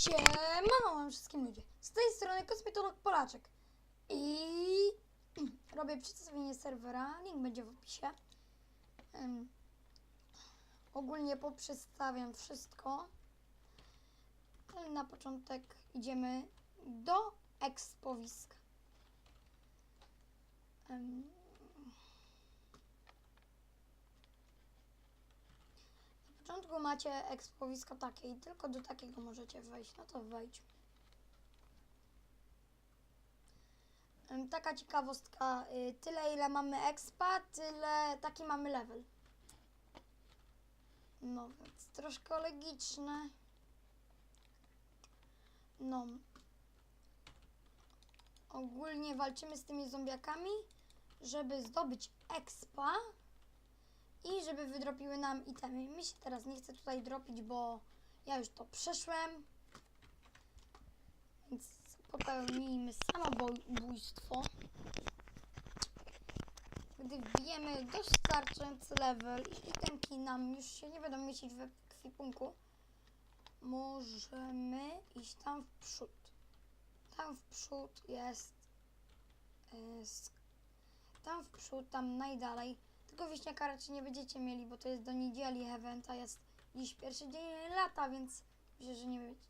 Siemano wam wszystkim ludzie. Z tej strony kosmetolog Polaczek. I robię przedstawienie serwera. Link będzie w opisie. Em, ogólnie poprzestawiam wszystko. Na początek idziemy do ekspowiska. Em, Macie ekspowisko takie i tylko do takiego możecie wejść. No to wejdźmy. Em, Taka ciekawostka. y, Tyle ile mamy expa, tyle taki mamy level. No więc troszkę logiczne. No. Ogólnie walczymy z tymi zombiakami, żeby zdobyć expa żeby wydropiły nam itemy. Mi się teraz nie chce tutaj dropić, bo ja już to przeszłem. Więc popełnijmy samobójstwo. Gdy wbijemy dostarczający level i itemki nam już się nie będą mieścić w ekwipunku, możemy iść tam w przód. Tam w przód jest... y, tam w przód, tam najdalej. Tylko wieśniaka raczej nie będziecie mieli, bo to jest do niedzieli event, a jest dziś pierwszy dzień lata, więc myślę, że nie będzie.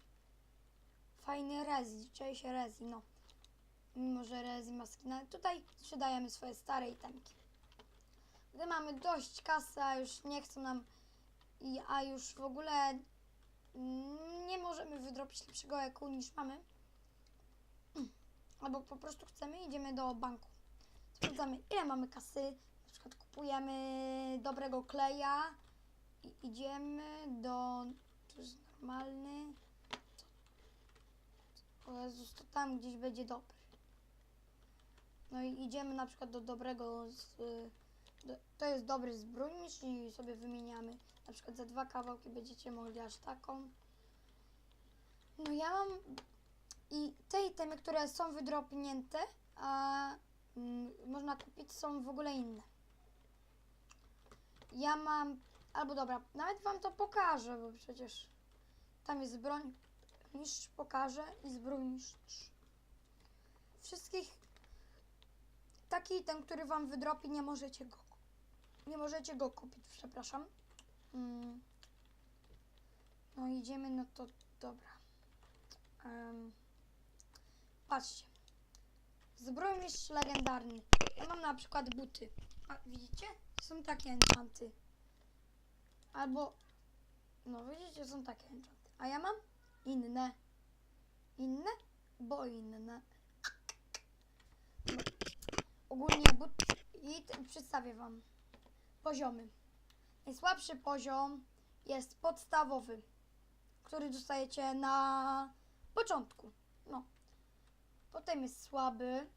Fajny rezi, cześć rezi, no. Mimo, że rezi ma skina. Tutaj sprzedajemy swoje stare itemki. Gdy mamy dość kasy, a już nie chcą nam, a już w ogóle nie możemy wydropić lepszego eku niż mamy, albo po prostu chcemy, idziemy do banku. Sprawdzamy, ile mamy kasy, przykład kupujemy dobrego kleja i idziemy do. To jest normalny. O Jezus, to tam gdzieś będzie dobry. No i idziemy na przykład do dobrego. Z, do, to jest dobry zbrojnicz i sobie wymieniamy. Na przykład za dwa kawałki będziecie mogli aż taką. No ja mam. I te itemy, które są wydropnięte, a mm, można kupić, są w ogóle inne. Ja mam, albo dobra, nawet wam to pokażę, bo przecież tam jest broń niszcz pokażę i zbrój niszcz. Wszystkich taki ten, który wam wydropi, nie możecie go nie możecie go kupić, przepraszam. Mm. No idziemy, no to dobra. Em, patrzcie. Zbrojmistrz legendarny. Ja mam na przykład buty. A widzicie? Są takie enchanty. Albo... No widzicie, są takie enchanty. A ja mam inne. Inne? Bo inne. Ogólnie but... I przedstawię wam poziomy. Najsłabszy poziom jest podstawowy, który dostajecie na początku. No. Potem jest słaby,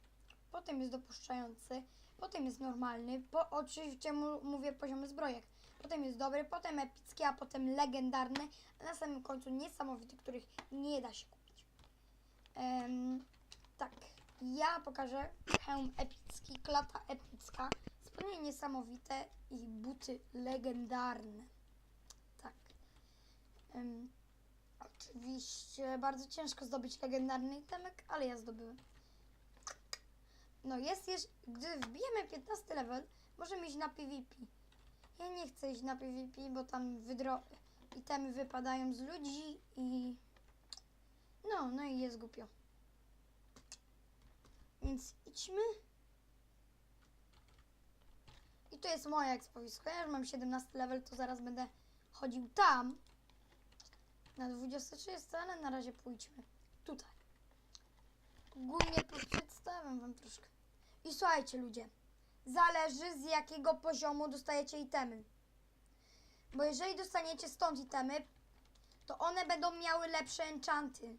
potem jest dopuszczający, potem jest normalny, po, oczywiście mu, mówię poziomy zbrojek. Potem jest dobry, potem epicki, a potem legendarny, a na samym końcu niesamowity, których nie da się kupić. Em, tak, ja pokażę hełm epicki, klata epicka, spodnie niesamowite i buty legendarne. Tak. Em, oczywiście bardzo ciężko zdobyć legendarny itemek, ale ja zdobyłem. No jest jeszcze, gdy wbijemy 15 level, możemy iść na PvP. Ja nie chcę iść na PvP, bo tam wydro... itemy wypadają z ludzi i... No, no i jest głupio. Więc idźmy. I to jest moje ekspowisko. Ja już mam 17 level, to zaraz będę chodził tam. Na 23, ale na razie pójdźmy tutaj. Ogólnie przedstawiam wam troszkę. I słuchajcie ludzie, zależy z jakiego poziomu dostajecie itemy. Bo jeżeli dostaniecie stąd itemy, to one będą miały lepsze enchanty.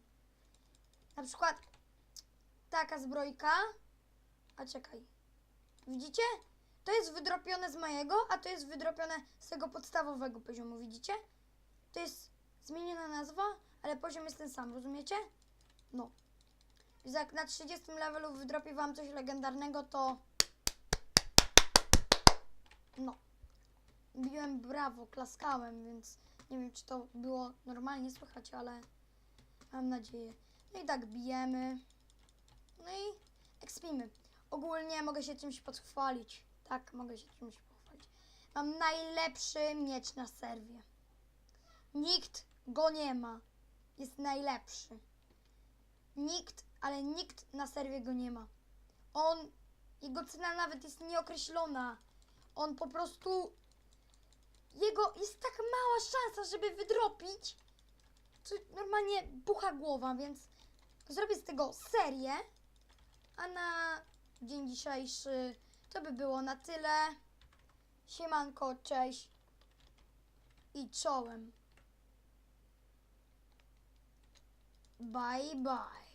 Na przykład taka zbrojka. A czekaj. Widzicie? To jest wydropione z mojego, a to jest wydropione z tego podstawowego poziomu, widzicie? To jest zmieniona nazwa, ale poziom jest ten sam, rozumiecie? No. Jak na 30 levelu wydropi wam coś legendarnego, to... No. Biłem brawo, klaskałem, więc nie wiem, czy to było normalnie słychać, ale... Mam nadzieję. No i tak bijemy. No i ekspimy. Ogólnie mogę się czymś pochwalić. Tak, mogę się czymś pochwalić. Mam najlepszy miecz na serwie. Nikt go nie ma. Jest najlepszy. Nikt, ale nikt na serwie go nie ma. On, jego cena nawet jest nieokreślona. On po prostu, jego jest tak mała szansa, żeby wydropić, co normalnie bucha głowa, więc zrobię z tego serię. A na dzień dzisiejszy to by było na tyle. Siemanko, cześć i czołem. Bye bye.